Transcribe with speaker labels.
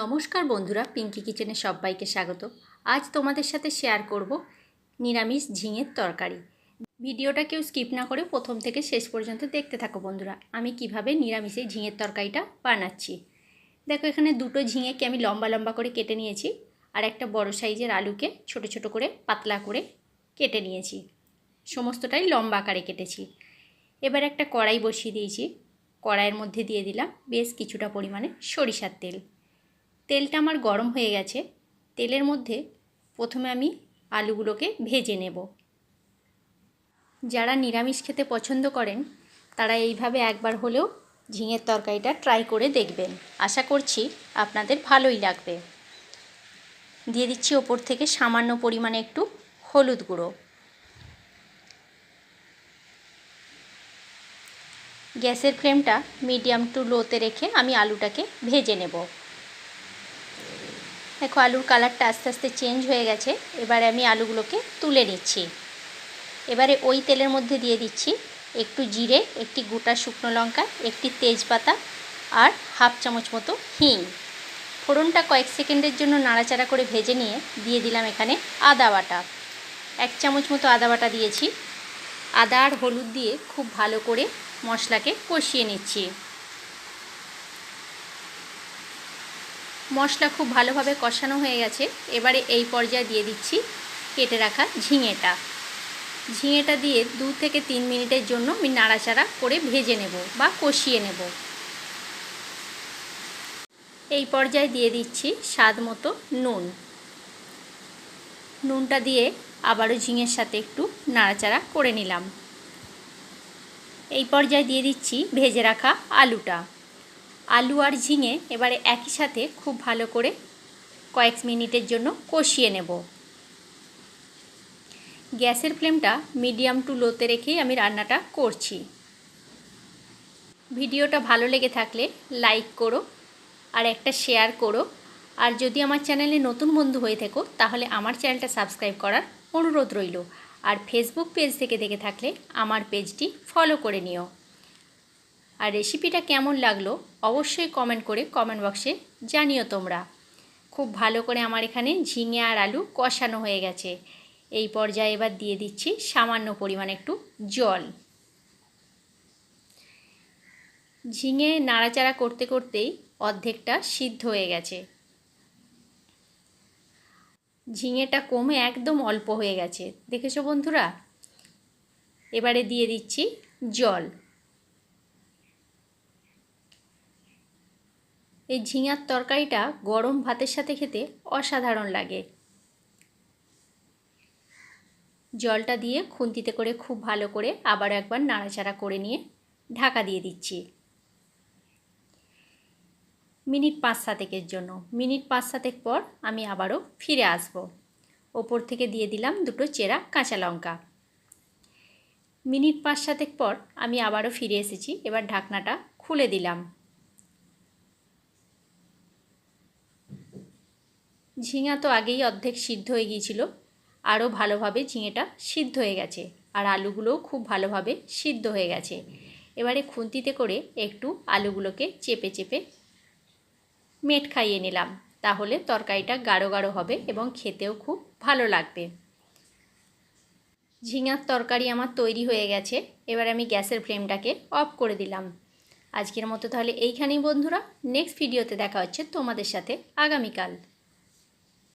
Speaker 1: নমস্কার বন্ধুরা পিঙ্কি কিচেনে সবাইকে স্বাগত। আজ তোমাদের সাথে শেয়ার করব নিরামিষ ঝিঙের তরকারি। ভিডিওটা কেউ স্কিপ না করে প্রথম থেকে শেষ পর্যন্ত দেখতে থাকো বন্ধুরা, আমি কীভাবে নিরামিষে ঝিঙের তরকারিটা বানাচ্ছি। দেখো, এখানে দুটো ঝিঙেকে আমি লম্বা লম্বা করে কেটে নিয়েছি, আর একটা বড় সাইজের আলুকে ছোট ছোট করে পাতলা করে কেটে নিয়েছি। সমস্তটাই লম্বা আকারে কেটেছি। এবার একটা কড়াই বসিয়ে দিয়েছি। কড়াইয়ের মধ্যে দিয়ে দিলাম বেশ কিছুটা পরিমাণে সরিষার তেল। তেলটা আমার গরম হয়ে গেছে। তেলের মধ্যে প্রথমে আমি আলুগুলোকে ভেজে নেব। যারা নিরামিষ খেতে পছন্দ করেন, তারা এইভাবে একবার হলেও ঝিঙের তরকারিটা ট্রাই করে দেখবেন। আশা করছি আপনাদের ভালোই লাগবে। দিয়ে দিচ্ছি ওপর থেকে সামান্য পরিমাণে একটু হলুদ গুঁড়ো। গ্যাসের ফ্লেমটা মিডিয়াম টু লোতে রেখে আমি আলুটাকে ভেজে নেব। দেখো আলুর কালারটা আস্তে আস্তে চেঞ্জ হয়ে গেছে। এবারে আমি আলুগুলোকে তুলে নিচ্ছি। এবারে ওই তেলের মধ্যে দিয়ে দিচ্ছি একটু জিরে, একটি গোটা শুকনো লঙ্কা, একটি তেজপাতা আর হাফ চামচ মতো হিং। ফোড়নটা কয়েক সেকেন্ডের জন্য নাড়াচাড়া করে ভেজে নিয়ে দিয়ে দিলাম এখানে আদা বাটা। এক চামচ মতো আদা বাটা দিয়েছি। আদা আর হলুদ দিয়ে খুব ভালো করে মশলাকে কষিয়ে নিচ্ছি। মশলা খুব ভালোভাবে কষানো হয়ে গেছে। এবারে এই পর্যায়ে দিয়ে দিচ্ছি কেটে রাখা ঝিঙেটা। ঝিঙেটা দিয়ে দু থেকে তিন মিনিটের জন্য আমি নাড়াচাড়া করে ভেজে নেব বা কষিয়ে নেব। এই পর্যায়ে দিয়ে দিচ্ছি স্বাদ মতো নুন। নুনটা দিয়ে আবারও ঝিঙের সাথে একটু নাড়াচাড়া করে নিলাম। এই পর্যায়ে দিয়ে দিচ্ছি ভেজে রাখা আলুটা। আলু আর ঝিঙে এবারে একই সাথে খুব ভালো করে কয়েক মিনিটের জন্য কষিয়ে নেব। গ্যাসের ফ্লেমটা মিডিয়াম টু লোতে রেখেই আমি রান্নাটা করছি। ভিডিওটা ভালো লেগে থাকলে লাইক করো আর একটা শেয়ার করো। আর যদি আমার চ্যানেলে নতুন বন্ধু হয়ে থেকো, তাহলে আমার চ্যানেলটা সাবস্ক্রাইব করার অনুরোধ রইল। আর ফেসবুক পেজ থেকে দেখে থাকলে আমার পেজটি ফলো করে নিও। আর রেসিপিটা কেমন লাগল অবশ্যই কমেন্ট করে কমেন্ট বক্সে জানিও তোমরা। খুব ভালো করে আমার এখানে ঝিঙে আর আলু কষানো হয়ে গেছে। এই পর্যায়ে এবার দিয়ে দিচ্ছি সামান্য পরিমাণ একটু জল। ঝিঙে নাড়াচাড়া করতে করতেই অর্ধেকটা সিদ্ধ হয়ে গেছে। ঝিঙেটা কমে একদম অল্প হয়ে গেছে। দেখেছ বন্ধুরা? এবারে দিয়ে দিচ্ছি জল। এই ঝিঙার তরকারিটা গরম ভাতের সাথে খেতে অসাধারণ লাগে। জলটা দিয়ে খুন্তিতে করে খুব ভালো করে আবার একবার নাড়াচাড়া করে নিয়ে ঢাকা দিয়ে দিচ্ছি। মিনিট পাঁচ সাতেকের জন্য। মিনিট পাঁচ সাতেক পর আমি আবারও ফিরে আসব। ওপর থেকে দিয়ে দিলাম দুটো চেরা কাঁচা লঙ্কা। মিনিট পাঁচ সাতেক পর আমি আবারও ফিরে এসেছি। এবার ঢাকনাটা খুলে দিলাম। ঝিঙা তো আগেই অর্ধেক সিদ্ধ হয়ে গিয়েছিল। আরও ভালোভাবে ঝিঙেটা সিদ্ধ হয়ে গেছে আর আলুগুলোও খুব ভালোভাবে সিদ্ধ হয়ে গেছে। এবারে খুন্তিতে করে একটু আলুগুলোকে চেপে চেপে মেট খাইয়ে নিলাম। তাহলে তরকারিটা গাঢ় গাঢ় হবে এবং খেতেও খুব ভালো লাগবে। ঝিঙার তরকারি আমার তৈরি হয়ে গেছে। এবার আমি গ্যাসের ফ্লেমটাকে অফ করে দিলাম। আজকের মতো তাহলে এইখানেই বন্ধুরা। নেক্সট ভিডিওতে দেখা হচ্ছে তোমাদের সাথে আগামীকাল।